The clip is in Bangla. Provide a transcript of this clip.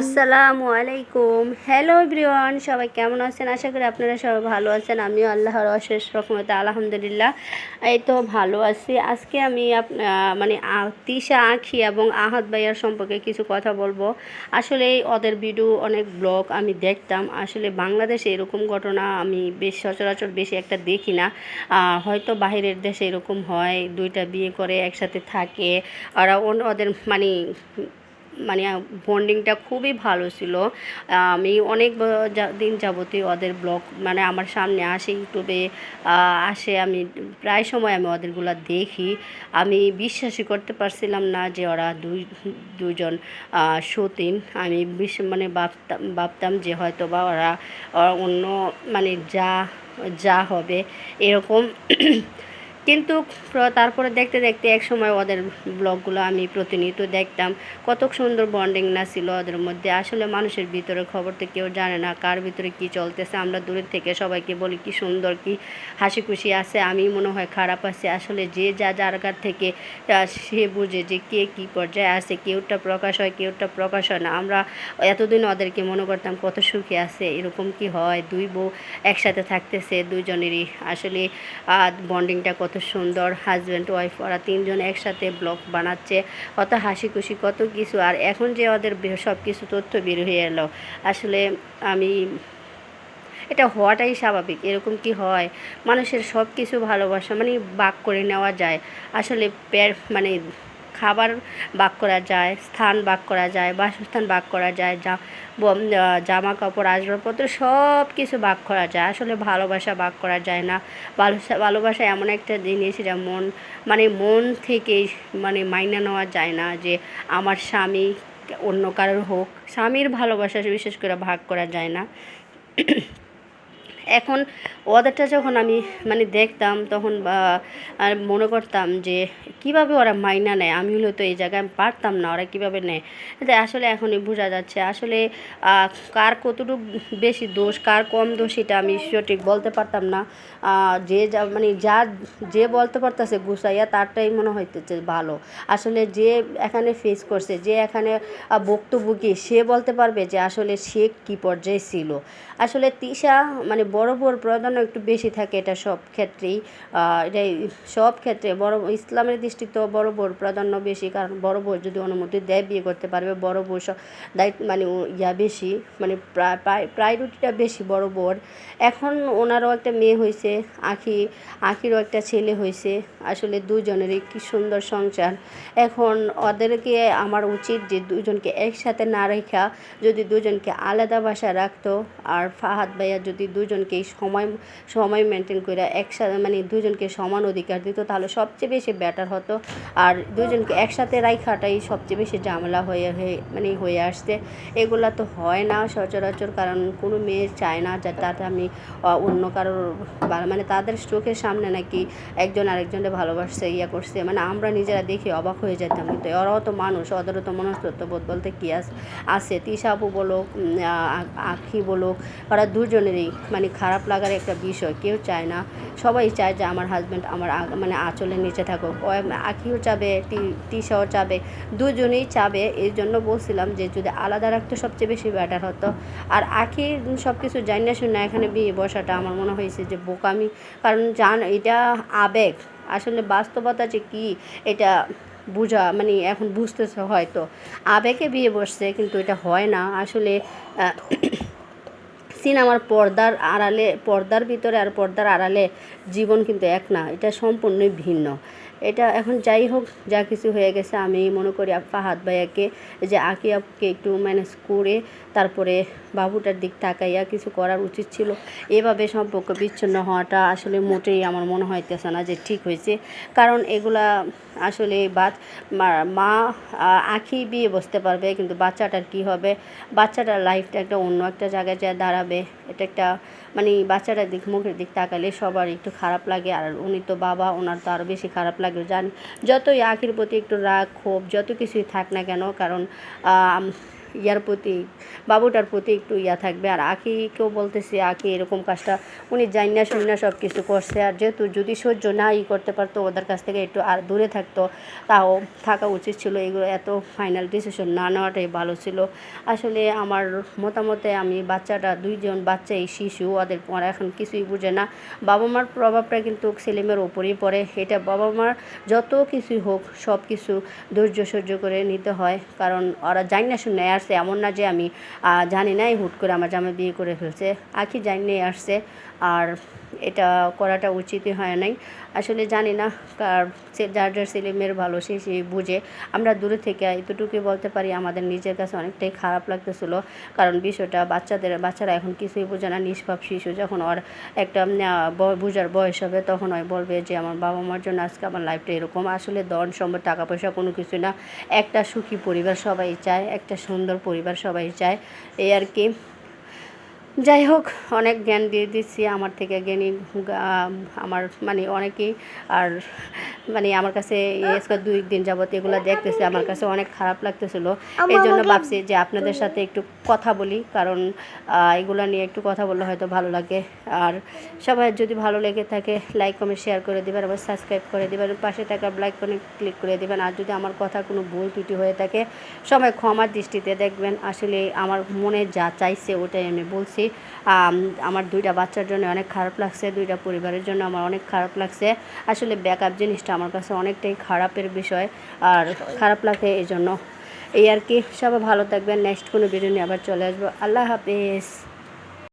আসসালামু আলাইকুম। হ্যালো এভরিওয়ান সবাই কেমন আছেন? আশা করি আপনারা সবাই ভালো আছেন। আমিও আল্লাহর অশেষ রকমতে আলহামদুলিল্লাহ। এই তো ভালো আছি। আজকে আমি মানে তিশা, আখি এবং আহাত ভাইয়ার সম্পর্কে কিছু কথা বলব। আসলে ওদের ভিডিও অনেক ব্লগ আমি দেখতাম। আসলে বাংলাদেশে এরকম ঘটনা আমি বেশ সচরাচর বেশি একটা দেখি না। হয়তো বাইরের দেশে এরকম হয়। দুইটা বিয়ে করে একসাথে থাকে। ওরা ওদের মানে মানে বন্ডিংটা খুবই ভালো ছিল। আমি অনেক দিন যাবতীয় ওদের ব্লগ মানে আমার সামনে আসে ইউটিউবে আসে আমি প্রায় সময় আমি ওদেরগুলো দেখি। আমি বিশ্বাসই করতে পারছিলাম না যে ওরা দুই, দুজন সতীন। আমি বিশ মানে ভাবতাম ভাবতাম যে হয়তো বা ওরা অন্য মানে যা যা হবে, এরকম কিন্তু তারপরে দেখতে দেখতে এক সময় ওদের ব্লগগুলো আমি প্রতিনিয়ত দেখতাম। কত সুন্দর বন্ডিং না ছিল ওদের মধ্যে। আসলে মানুষের ভিতরে খবর তো কেউ জানে না কার ভিতরে কি চলতেছে। আমরা দূরের থেকে সবাইকে বলি, কি সুন্দর, কি হাসি খুশি আছে। আমি মনে হয় খারাপ আছে। আসলে যে যা কার থেকে সে বুঝে যে কে কি পর্যায়ে আছে। কেউটা প্রকাশ হয়, কেউটা প্রকাশ হয় না। আমরা এতদিন ওদেরকে মনে করতাম, কত সুখে আছে, এরকম কি হয়? দুই বউ একসাথে থাকতেছে, দুইজনেরই আসলে বন্ডিংটা কত সুন্দর হাজব্যান্ড ওয়াইফ ওরা তিনজন একসাথে ব্লগ বানাচ্ছে। কত হাসি খুশি, কত কিছু। আর এখন যে ওদের সব কিছু তথ্য বের হয়ে এলো, আসলে আমি, এটা হওয়াটাই স্বাভাবিক। এরকম কি হয়? মানুষের সব কিছু ভালোবাসা মানে বাক করে নেওয়া যায়। আসলে প্যার মানে খাবার বাক করা যায়, স্থান বাক করা যায়, বাসস্থান বাক করা যায়, যা জামা কাপড় আসবাবপত্র সব কিছু বাক করা যায়। আসলে ভালোবাসা বাক করা যায় না। ভালোবাসা ভালোবাসা এমন একটা জিনিস এটা মন মানে মন থেকে মানে মাইনা নেওয়া যায় না যে আমার স্বামী অন্য কারোর হোক। স্বামীর ভালোবাসা বিশেষ করে ভাগ করা যায় না। এখন ওদেরটা যখন আমি মানে দেখতাম তখন আর মনে করতাম যে কীভাবে ওরা মাইনা নেয় আমি হলে তো এই জায়গায় পারতাম না ওরা কীভাবে নেয়। আসলে এখনই বোঝা যাচ্ছে আসলে কার কতটুকু বেশি দোষ কার কম দোষ এটা আমি সঠিক বলতে পারতাম না। যে যা মানে যা যে বলতে পারতেছে গুসাইয়া তারটাই মনে হইতেছে ভালো। আসলে যে এখানে ফেস করছে যে এখানে আহ, ভুক্তভোগী সে বলতে পারবে যে আসলে সে কী পর্যায়ে ছিল। আসলে তিশা মানে বড় বড় প্রাধান্য একটু বেশি থাকে এটা সব ক্ষেত্রেই। আহ, এটা সব ক্ষেত্রে বড় ইসলামের দৃষ্টিতে বড় বড় প্রাধান্য বেশি কারণ বড় বউ যদি অনুমতি দেয় বিয়ে করতে পারবে বড় বউ সব দায়িত্ব মানে ইয়া বেশি মানে প্রায়োরিটিটা বেশি বড় বউর। এখন ওনারও একটা মেয়ে হয়েছে আখি আখিরও একটা ছেলে হয়েছে আসলে দুজনেরই কি সুন্দর সংসার। এখন ওদেরকে আমার উচিত যে দুজনকে একসাথে না রেখা যদি দুজনকে আলাদা বাসায় রাখতো আর ফাহাদ ভাইয়া যদি দুজনকে সময় সময় মেনটেন করে একসাথে মানে দুজনকে সমান অধিকার দিত, তাহলে সবচেয়ে বেশি বেটার হতো। আর দুজনকে একসাথে রাখাটাই সবচেয়ে বেশি ঝামেলা হয়ে হয়ে মানে হয়ে আসছে। এগুলা তো হয় না সচরাচর, কারণ কোনো মেয়ে চায় না যে তাতে আমি অন্য কারোর মানে তাদের চোখের সামনে নাকি একজন আরেকজনকে ভালোবাসছে, ইয়া করছে। মানে আমরা নিজেরা দেখে অবাক হয়ে যেতাম। কিন্তু ওরাও তো মানুষ ওদেরও তো মনস্তত্ব বোধ বলতে কী আছে। তিশাপু বলো আখি বলো ওরা দুজনেরই মানে খারাপ লাগার একটা বিষয়। কেউ চায় না। সবাই চায় যে আমার হাজব্যান্ড আমার মানে আঁচলের নিচে থাকুক। ও আখিও চাবে, টি- তিশাও চাবে, দুজনেই চাবে। এই জন্য বলছিলাম যে যদি আলাদা রাখতো সবচেয়ে বেশি বেটার হতো। আর আখি সব কিছু জানি না শুনে এখানে বিয়ে বসাটা আমার মনে হয়েছে যে বোকামি। কারণ জান, এটা আবেগ। আসলে বাস্তবতা যে কী, এটা বোঝা মানে এখন বুঝতেছে হয়তো। আবেগে বিয়ে বসছে কিন্তু এটা হয় না। আসলে আহ, সিনেমার পর্দার আড়ালে পর্দার ভিতরে আর পর্দার আড়ালে জীবন কিন্তু এক না এটা সম্পূর্ণই ভিন্ন। এটা এখন যাই হোক যা কিছু হয়ে গেছে আমি মনে করি ফাহাদ ভাইয়াকে যে আকি আপকে একটু ম্যানেজ করে তারপরে বাবুটার দিক তাকাইয়া কিছু করার উচিত ছিল। এভাবে সম্পর্ক বিচ্ছিন্ন হওয়াটা আসলে মোটেই আমার মনে হইতেছে না যে ঠিক হয়েছে। কারণ এগুলা আসলে বাচ মা- আহ, বিয়ে বসতে পারবে কিন্তু বাচ্চাটার কি হবে? বাচ্চাটার লাইফটা একটা অন্য একটা জায়গায় যা দাঁড়াবে। এটা একটা মানে বাচ্চাটার দিক মুখের দিক তাকালে সবার একটু খারাপ লাগে আর উনি তো বাবা ওনার তো আরও বেশি খারাপ লাগে জানি যতই আখির প্রতি একটু রাগ ক্ষোভ যত কিছুই থাক না কেন কারণ ইয়ার প্রতি, বাবুটার প্রতি একটু ইয়া থাকবে। আর আখিকেও বলতেছি, আখি এরকম কাজটা, উনি জানি না শুনি না সব কিছু করছে। আর যেহেতু যদি সহ্য না ই করতে পারতো, ওদের কাছ থেকে একটু আর দূরে থাকতো, তাও থাকা উচিত ছিল। এগুলো এত ফাইনাল ডিসিশন না নেওয়াটাই ভালো ছিল। আসলে আমার মতামতে আমি বাচ্চাটা, দুইজন বাচ্চাই শিশু, ওদের ওরা এখন কিছুই বুঝে না। বাবা মার প্রভাবটা কিন্তু ছেলেমেয়ের ওপরেই পড়ে। এটা বাবা মার যত কিছুই হোক সব কিছু ধৈর্য সহ্য করে নিতে হয়। কারণ ওরা জানি না শুনে আসছে এমন না যে আমি জানি জানি নাই হুট করে আমার জামাই বিয়ে করে ফেলছে। আখি জানি নিয়ে আসছে আর এটা করাটা উচিতই হয় নাই। আসলে জানি না কার যার যার ছেলে মেয়ের ভালো, সে সে বুঝে। আমরা দূরে থেকে এতটুকুই বলতে পারি, আমাদের নিজের কাছে অনেকটাই খারাপ লাগতেছিল। কারণ বিষয়টা বাচ্চাদের, বাচ্চারা এখন কিছুই বোঝে না, নিষ্পাপ শিশু। যখন ওর একটা বোঝার বয়স হবে, তখন ওই বলবে যে, আমার বাবা মার জন্য আজকে আমার লাইফটা এরকম। আসলে দন সম্পদ টাকা পয়সা কোনো কিছু না। একটা সুখী পরিবার সবাই চায়, একটা সুন্দর পরিবার সবাই চায়। এই আর কি। যাই হোক অনেক জ্ঞান দিয়ে দিচ্ছি আমার থেকে জ্ঞানী আমার মানে অনেকেই আর মানে আমার কাছে আজকে দুই দিন যাবত এগুলো দেখতেছে আমার কাছে অনেক খারাপ লাগতেছিল। এই জন্য ভাবছি যে আপনাদের সাথে একটু কথা বলি কারণ এগুলো নিয়ে একটু কথা বললে হয়তো ভালো লাগে। আর সবাই যদি ভালো লেগে থাকে লাইক কমেন্ট শেয়ার করে দেবেন আবার সাবস্ক্রাইব করে দেবেন পাশে থাকা লাইক করে ক্লিক করে দেবেন। আর যদি আমার কথা কোনো ভুল ত্রুটি হয়ে থাকে সবাই ক্ষমার দৃষ্টিতে দেখবেন। আসলে আমার মনে যা চাইছে ওটাই আমি বলছি। আমার দুইটা বাচ্চার জন্য অনেক খারাপ লাগছে দুইটা পরিবারের জন্য আমার অনেক খারাপ লাগছে। আসলে ব্যাকআপ জিনিসটা আমার কাছে অনেকটাই খারাপের বিষয় আর খারাপ লাগে এই জন্য এই আর কি সবাই ভালো থাকবেন নেক্সট কোনো ভিডিও নিয়ে আবার চলে আসব। আল্লাহ হাফেজ।